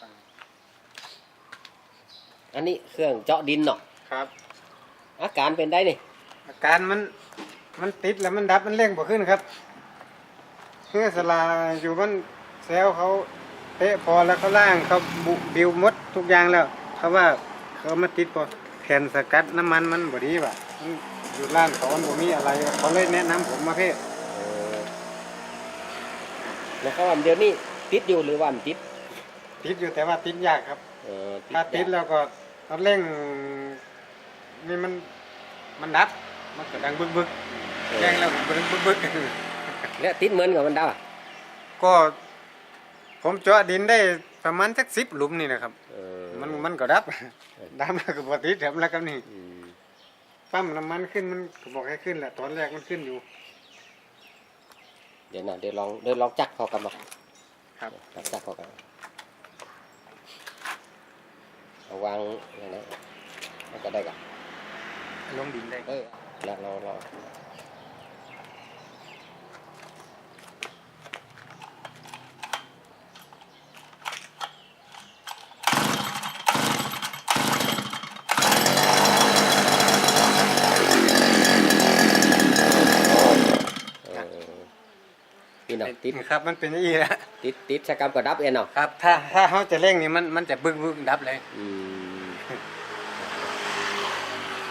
ฟังอันนี้เครื่องเจาะดินเนาะครับ อาการเป็นได้นี่อาการมันมันติดแล้วมันดับมันเร่งบ่ขึ้นครับเพื่อสลาอยู่มันแซวเขาเตะพอแล้วเขาล่างเขาบุบิวหมดทุกอย่างแล้วเขาว่าเขามาติดพอแผ่นสกัดน้ำมันมันบ่ดีว่ะมันอยู่ร้านเขามันบ่มีอะไรเขาเลยแนะนำผมมาเพ่เออแล้วเขาว่าเดี๋ยวนี้ติดอยู่หรือว่ามันติด ติดอยู่แต่ว่าติดยากครับเออถ้าติดแล้วก็เอาเร่งนี่มันมันดับมันก็ดังบึกบึกๆแรงแล้วมันดังบึกบึกแล้วติดเหมือนกับมันได้ป่ะๆก็ผมเจาะดินได้ประมาณสักสิบหลุมนี่นะครับเออมันมันก็ดับดับแล้วก็บติดครับแล้วครับนี่อืมปั๊มน้ำมันขึ้นมันก็บอกให้ขึ้นแหละตอนแรกมันขึ้นอยู่ เดี๋ยวนะเดี๋ยวลองเดี๋ยวลองจักเขากันบ่ครับลองจักเขากัน เอาวางอย่างนั้นแล้วก็ได้กันลงดินได้เออแล้วเราเราเออพี่น้อง ติดครับ มันเป็นอย่างนี้แหละติดติดสกรรมก็ดับเองเนาะครับ ถ้าถ้าเขาจะเร่งนี่มันมันจะบึกบึกดับเลย อืม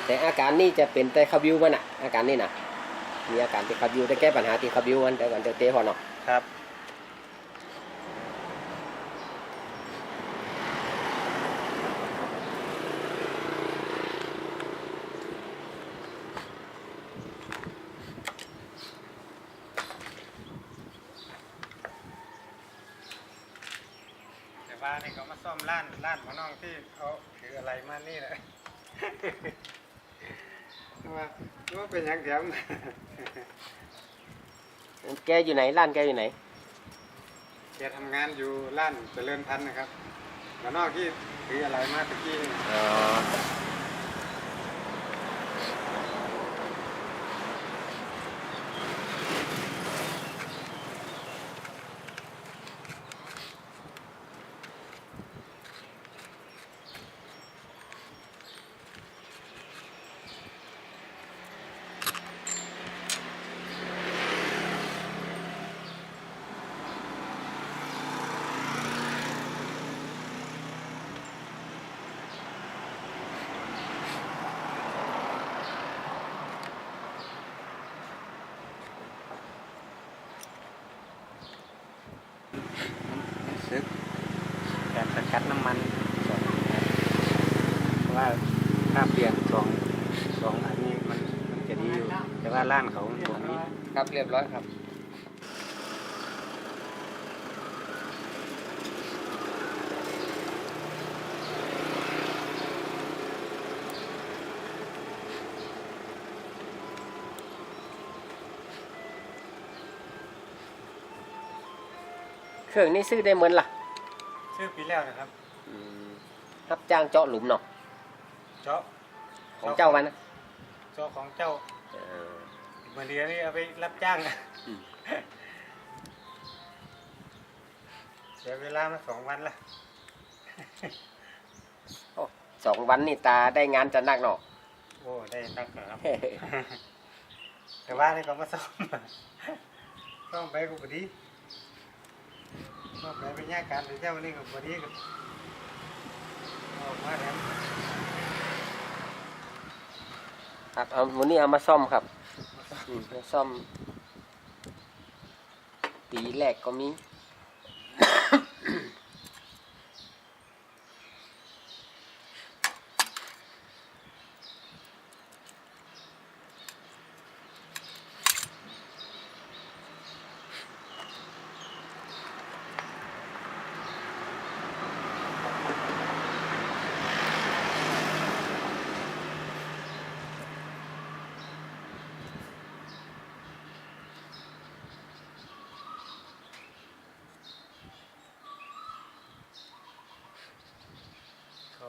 แต่อาการนี่จะเป็นแต่ขับวิวมันอะอาการนี่นะมีอาการที่ขับวิวแต่แก้ปัญหาที่ขับวิวมันแต่วันเดียวเตะพอเนาะครับ ว่านี่เขามาซ่อมร้านร้านหมอน้องที่เขาถืออะไรมานี่แหละว่าว่าเป็นหยังแถมแกอยู่ไหนร้านแกอยู่ไหนแกทำงานอยู่ร้านเจริญพันธุ์นะครับหมอนอกที่ถืออะไรมาตะกี้นี่อ๋อซึกการสกัดน้ำมันสองเพราะว่าถ้าเปลี่ยนสองสองอันนี้มันมันจะดีอยู่ แต่ ว่าร้านเขาตรงนี้ครับเรียบร้อยครับเครื่องนี้ซื้อได้เหมือนล่ะชื่อปีแล้วนะครับอืมรับจ้างเจาะหลุมเนาะเจาะของเจ้ามันนะเจาะของเจ้าเออเมื่อเดียวนี่เอาไปรับจ้างอืมเสียเวลามาสองวันละสองวันนี่ตาได้งานจะนักเนาะโอ้ได้นักครับ แต่ว่านี่ก็มาซ่อมซ่อมไปก็พอดีซ่อมไปเป็นยาการหรือเจ้านี่ก็พอดีกับออกมาแล้วครับเอาวันนี้เอามาซ่อมครับ อืมมาซ่อม ปีแรกก็มี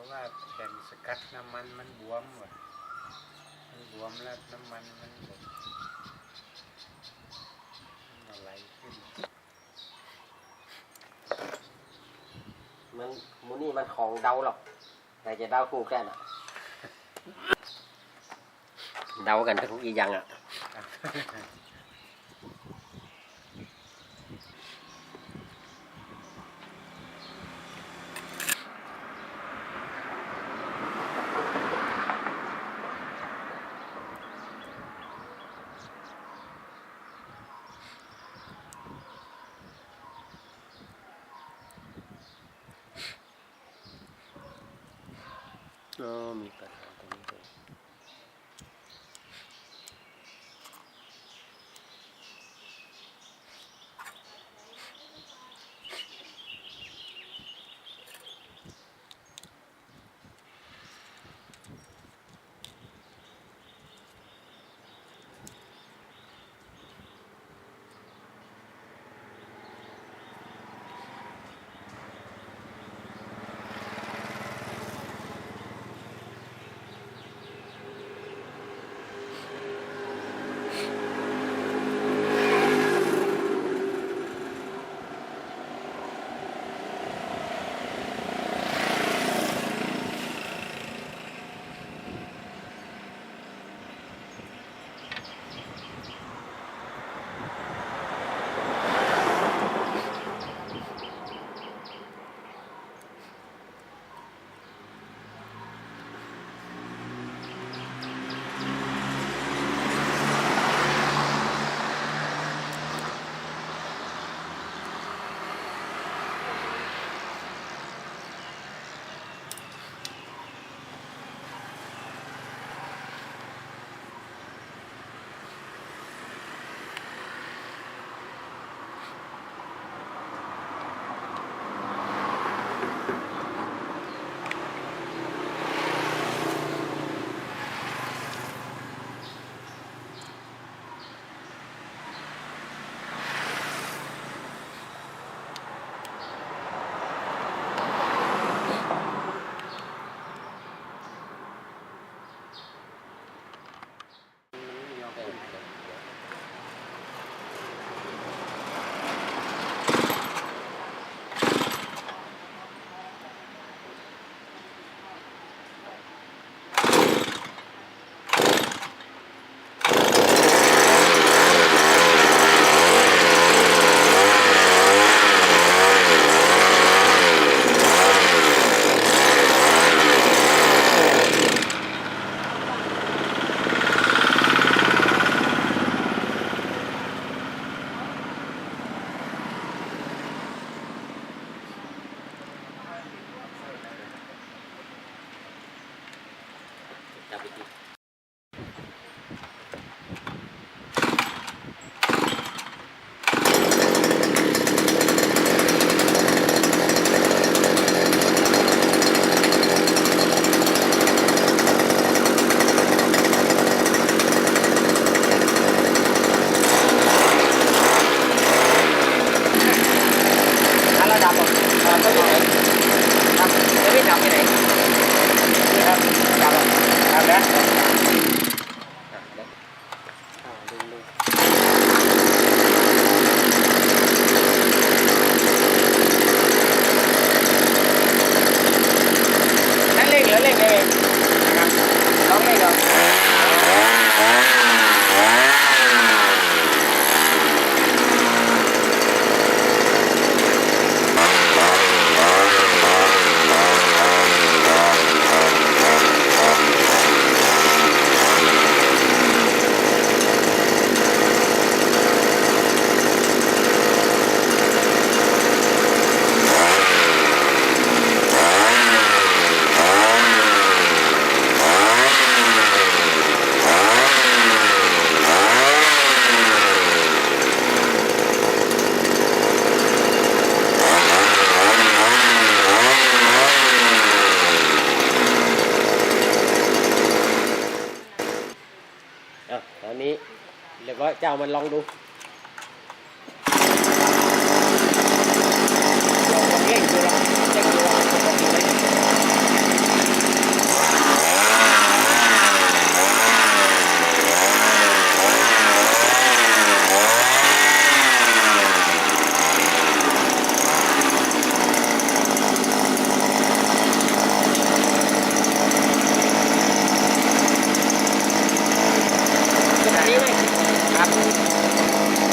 ราะว่าแผ่นสกัดน้ำมันมันบวมว่ะมันบวมแล้วน้ำมันมันแบบมัไหลขึ้น มันมูนี่มันของเดาหรอกแต่จะเดาถูกแค่น่ะ เดากันทุกอีอย่างอะ Gracias. ร้อเจ้ามันลองดู